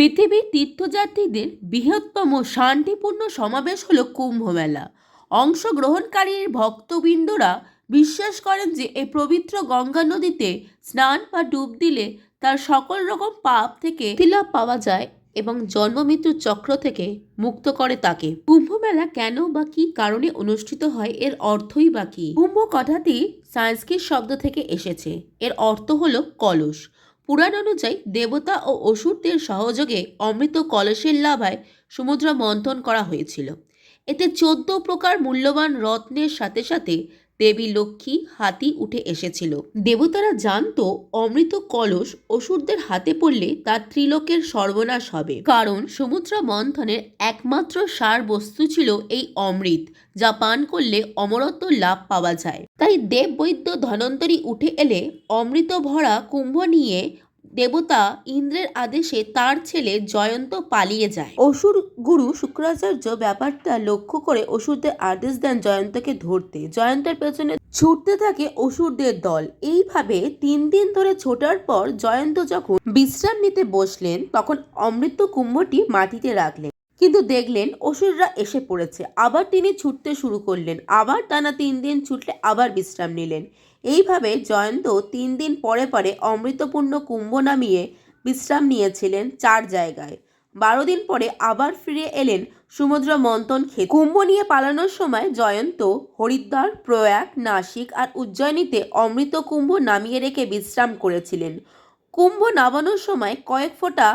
পৃথিবীর তীর্থযাত্রীদের বৃহত্তম শান্তিপূর্ণ সমাবেশ হলো কুম্ভ মেলা অংশগ্রহণকারীর ভক্তবৃন্দরা বিশ্বাস করেন যে এই পবিত্র গঙ্গা নদীতে স্নান বা ডুব দিলে তার সকল রকম পাপ থেকে তিলাপ পাওয়া যায় এবং জন্মমৃত্যুর চক্র থেকে মুক্ত করে তাকে। কুম্ভ মেলা কেন বা কি কারণে অনুষ্ঠিত হয় এর অর্থই বা কি? কুম্ভ কথাটি সংস্কৃত শব্দ থেকে এসেছে। এর অর্থ হলো কলস। পুরাণ অনুযায়ী দেবতা ও অসুরদের সহযোগে অমৃত কলসের লাভায় সমুদ্র মন্থন করা হয়েছিল। এতে চোদ্দ প্রকার মূল্যবান রত্নের সাথে সাথে দেবী লক্ষ্মী হাতি উঠে এসেছিল। দেবতারা জানতো অমৃত কলস অসুরদের হাতে পড়লে তার ত্রিলোকের সর্বনাশ হবে। কারণ সমুদ্র মন্থনের একমাত্র সার বস্তু ছিল এই অমৃত, যা পান করলে অমরত্ব লাভ পাওয়া যায়। তাই দেব বৈদ্য ধনন্তরী উঠে এলে অমৃত ভরা কুম্ভ নিয়ে দেবতা ইন্দ্রের আদেশে তার ছেলে জয়ন্ত পালিয়ে যায়। অসুর গুরু শুক্রাচার্য ব্যাপারটা লক্ষ্য করে অসুরদের আদেশ দেন জয়ন্তকে ধরতে। জয়ন্তের পেছনে ছুটতে থাকে অসুরদের দল। এইভাবে তিন দিন ধরে ছোটার পর জয়ন্ত যখন বিশ্রাম নিতে বসলেন, তখন অমৃত কুম্ভটি মাটিতে রাখলেন। কিন্তু দেখলেন অসুররা এসে পড়েছে। আবার তিনি ছুটতে শুরু করলেন। আবার টানা তিন দিন ছুটলে আবার বিশ্রাম নিলেন। এইভাবে জয়ন্ত তিন দিন পরে পরে অমৃতপূর্ণ কুম্ভ নামিয়ে বিশ্রাম নিয়েছিলেন চার জায়গায়। বারো দিন পরে আবার ফিরে এলেন সমুদ্র মন্থন খেতে কুম্ভ নিয়ে পালানোর সময় জয়ন্ত, হরিদ্বার, প্রয়াগ, নাসিক আর উজ্জয়িনীতে অমৃত কুম্ভ নামিয়ে রেখে বিশ্রাম করেছিলেন। কুম্ভ নামানোর সময় কয়েক ফোঁটা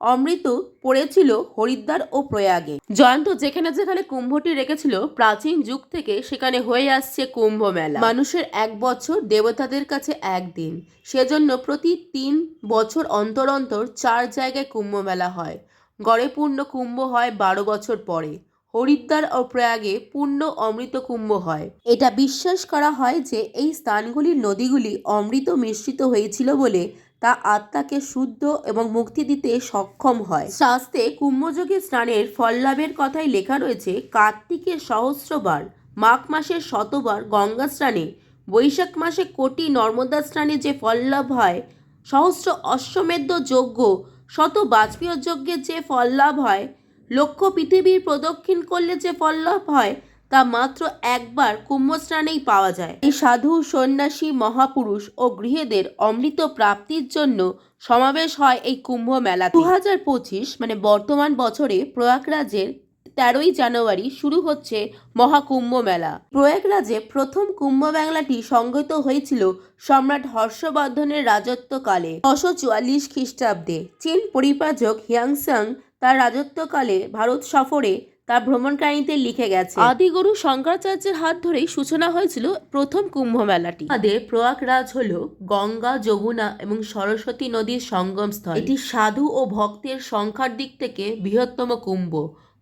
অমৃত পড়েছিল হরিদ্বার ও প্রয়াগে। জয়ন্ত যেখানে যেখানে কুম্ভটি রেখেছিল, প্রাচীন যুগ থেকে সেখানে হয়ে আসছে কুম্ভ মেলা মানুষের এক বছর, দেবতাদের কাছে একদিন সেজন্য প্রতি তিন বছর অন্তর অন্তর চার জায়গায় কুম্ভ মেলা হয়। গড়ে পূর্ণ কুম্ভ হয় বারো বছর পরে। হরিদ্বার ও প্রয়াগে পূর্ণ অমৃত কুম্ভ হয়। এটা বিশ্বাস করা হয় যে এই স্থানগুলির নদীগুলি অমৃত মিশ্রিত হয়েছিল বলে তা আত্মাকে শুদ্ধ এবং মুক্তি দিতে সক্ষম হয়। শাস্ত্রে কুম্ভযোগে স্নানের ফল লাভের কথাই লেখা রয়েছে, কার্তিকের সহস্রবার, মাঘ মাসের শতবার গঙ্গা স্নানে। বৈশাখ মাসে কোটি নর্মদা স্নানে যে ফল লাভ হয়, সহস্র অশ্বমেধ যজ্ঞ, শত বাজপেয় যজ্ঞের যে ফল লাভ হয়, লক্ষ পৃথিবীর প্রদক্ষিণ করলে যে ফল লাভ হয় তা মাত্র একবার কুম্ভস্নানেই পাওয়া যায়। এই সাধু, সন্ন্যাসী, মহাপুরুষ ও গৃহেদের অমৃত প্রাপ্তির জন্য সমাবেশ হয় এই কুম্ভ মেলা দু হাজার পঁচিশ মানে বর্তমান বছরে প্রয়াগরাজের তেরোই জানুয়ারি শুরু হচ্ছে মহাকুম্ভ মেলা। প্রয়াগরাজে প্রথম কুম্ভ মেলাটি সংগত হয়েছিল সম্রাট হর্ষবর্ধনের রাজত্বকালে। ছশো চুয়াল্লিশ খ্রিস্টাব্দে। চীন পরিপাচক হিয়াংসাং তার রাজত্বকালে ভারত সফরে তার ভ্রমণকারীতে লিখে গেছে আদিগুরু শঙ্করাচার্যের হাত ধরেই সূচনা হয়েছিল প্রথম কুম্ভ মেলাটি। আমাদের প্রয়াগরাজ হল গঙ্গা যমুনা এবং সরস্বতী নদীর সঙ্গম স্থল। এটি সাধু ও ভক্তের সংখ্যার দিক থেকে বৃহত্তম কুম্ভ।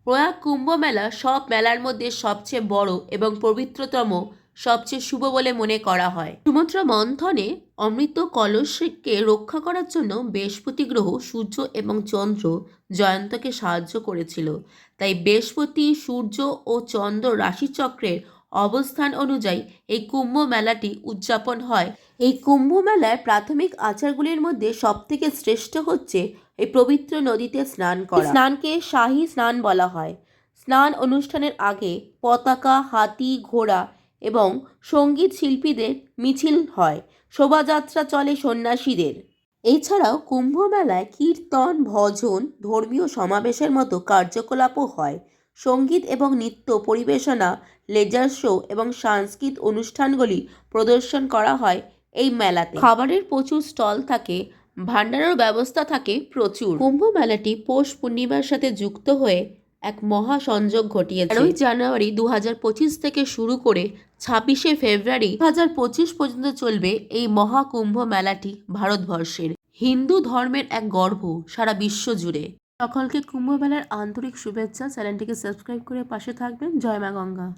প্রয়াগ কুম্ভ মেলা সব মেলার মধ্যে সবচেয়ে বড় এবং পবিত্রতম সবচেয়ে শুভ বলে মনে করা হয়। সমুদ্র মন্থনে অমৃত কলসকে রক্ষা করার জন্য বৃহস্পতি গ্রহ সূর্য এবং চন্দ্র জয়ন্তকে সাহায্য করেছিল। তাই বৃহস্পতি, সূর্য ও চন্দ্র রাশিচক্রের অবস্থান অনুযায়ী এই কুম্ভ মেলাটি উদযাপন হয়। এই কুম্ভ মেলার প্রাথমিক আচারগুলির মধ্যে সবথেকে শ্রেষ্ঠ হচ্ছে এই পবিত্র নদীতে স্নান করা। স্নানকে শাহী স্নান বলা হয়। স্নান অনুষ্ঠানের আগে পতাকা, হাতি, ঘোড়া এবং সংগীত শিল্পীদের মিছিল হয়, শোভাযাত্রা চলে সন্ন্যাসীদের। এছাড়াও কুম্ভ মেলায় কীর্তন, ভজন, ধর্মীয় সমাবেশের মতো কার্যকলাপও হয়। সংগীত এবং নৃত্য পরিবেশনা, লেজার শো এবং সাংস্কৃতিক অনুষ্ঠানগুলি প্রদর্শন করা হয় এই মেলাতে। খাবারের প্রচুর স্টল থাকে ভান্ডারের ব্যবস্থা থাকে প্রচুর। কুম্ভ মেলাটি পৌষ পূর্ণিমার সাথে যুক্ত হয়ে এক মহা সংযোগ ঘটিয়েছে। তেরোই জানুয়ারি দু থেকে শুরু করে ছাব্বিশে ফেব্রুয়ারি দু হাজার পঁচিশ পর্যন্ত চলবে এই মহাকুম্ভ মেলাটি ভারতবর্ষের। হিন্দু ধর্মের এক গর্ব সারা বিশ্ব জুড়ে। সকলকে কুম্ভ মেলার আন্তরিক শুভেচ্ছা। চ্যানেলটিকে সাবস্ক্রাইব করে পাশে থাকবেন। জয় মা গঙ্গা।